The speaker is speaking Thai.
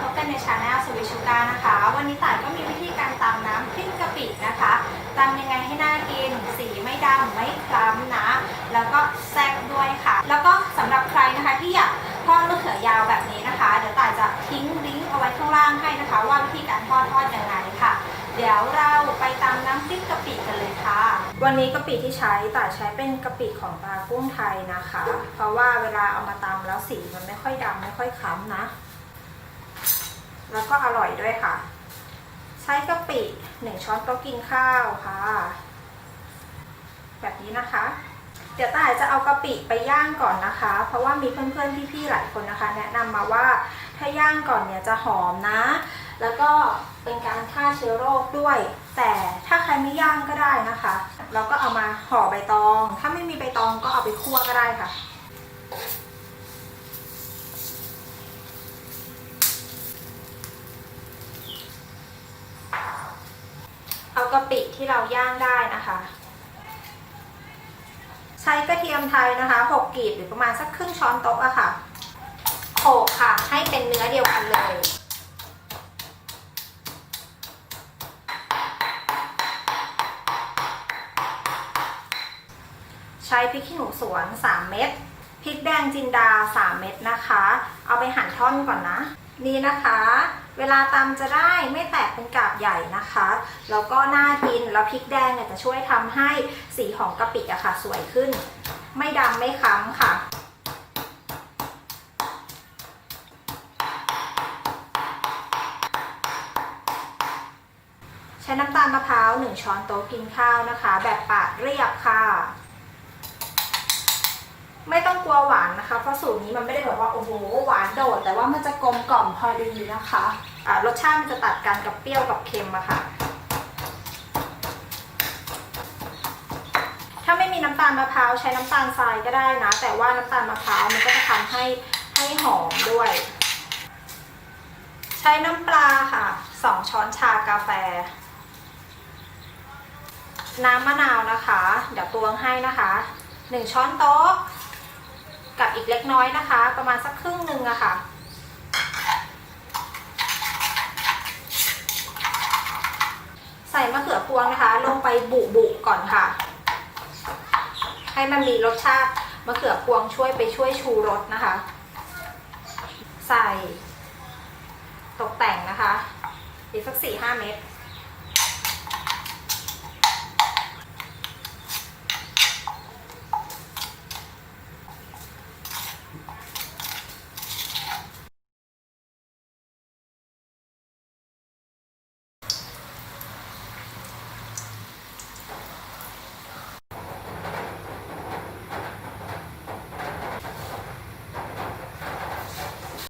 พบกันในชาแนลสวิชูกานะคะ วันนี้ต่ายก็มีวิธีการตำน้ำพริกกะปินะคะตำยังไงให้น่ากิน สีไม่ดำไม่คล้ำนะ แล้วก็แซ่บด้วยค่ะ แล้วก็สำหรับใครนะคะที่อยากทอดมะเขือยาวแบบนี้นะคะ เดี๋ยวต่ายจะทิ้งลิงก์เอาไว้ข้างล่างให้นะคะ ว่าวิธีการทอดทอดยังไงค่ะ เดี๋ยวเราไปตำน้ำพริกกะปิกันเลยค่ะ วันนี้กะปิที่ใช้ต่ายใช้เป็นกะปิของปลากุ้งไทยนะคะ เพราะว่าเวลาเอามาตำแล้วสีมันไม่ค่อยดำไม่ค่อยคล้ำนะ แล้วก็อร่อยด้วยค่ะ ใช้กะปิหนึ่งช้อนโต๊ะกินข้าวค่ะ แบบนี้นะคะ เดี๋ยวต่ายจะเอากะปิไปย่างก่อนนะคะ เพราะว่ามีเพื่อนๆพี่ๆหลายคนนะคะ แนะนำมาว่าถ้าย่างก่อนเนี่ยจะหอมนะ แล้วก็เป็นการฆ่าเชื้อโรคด้วย แต่ถ้าใครไม่ย่างก็ได้นะคะ เราก็เอามาห่อใบตอง ถ้าไม่มีใบตองก็เอาไปคั่วก็ได้ค่ะ เอากะปิที่เราย่างได้นะคะ ใช้กระเทียมไทยนะคะ6กกีบหรือประมาณสักครึ่งช้อนโต๊ะอะค่ะโขลกค่ะ ให้เป็นเนื้อเดียวกันเลยใช้พริกขี้หนูสวน 3 เม็ด พริกแดงจินดา 3 เม็ดนะคะ เอาไปหั่นท่อนก่อนนะ นี่นะคะ เวลาตำจะได้ไม่แตกเป็นกาบใหญ่นะคะ แล้วก็น่ากินแล้วพริกแดงเนี่ยจะช่วยทำให้สีของกะปิอะค่ะสวยขึ้น ไม่ดำไม่ค้ำค่ะใช้น้ำตาลมะพร้าว1ช้อนโต๊ะกินข้าวนะคะ แบบปาดเรียบค่ะ ไม่ต้องกลัวหวานนะคะ เพราะสูตรนี้มันไม่ได้แบบว่าโอ้โหหวานโดด แต่ว่ามันจะกลมกล่อมพอดีนะคะอ่ารสชาติมันจะตัดกันกับเปรี้ยวกับเค็มอะค่ะ ถ้าไม่มีน้ำตาลมะพร้าวใช้น้ำตาลทรายก็ได้นะ แต่ว่าน้ำตาลมะพร้าวมันก็จะทำให้ให้หอมด้วย ใช้น้ำปลาค่ะ 2 ช้อนชากาแฟ น้ำมะนาวนะคะ เดี๋ยวตวงให้นะคะ 1 ช้อนโต๊ะ กับอีกเล็กน้อยนะคะ ประมาณสักครึ่งหนึ่งอะค่ะ ใส่มะเขือพวงนะคะ ลงไปบุบุก่อนค่ะ ให้มันมีรสชาติมะเขือพวงช่วยไปช่วยชูรสนะคะ ใส่ตกแต่งนะคะอีกสักสี่ห้าเม็ด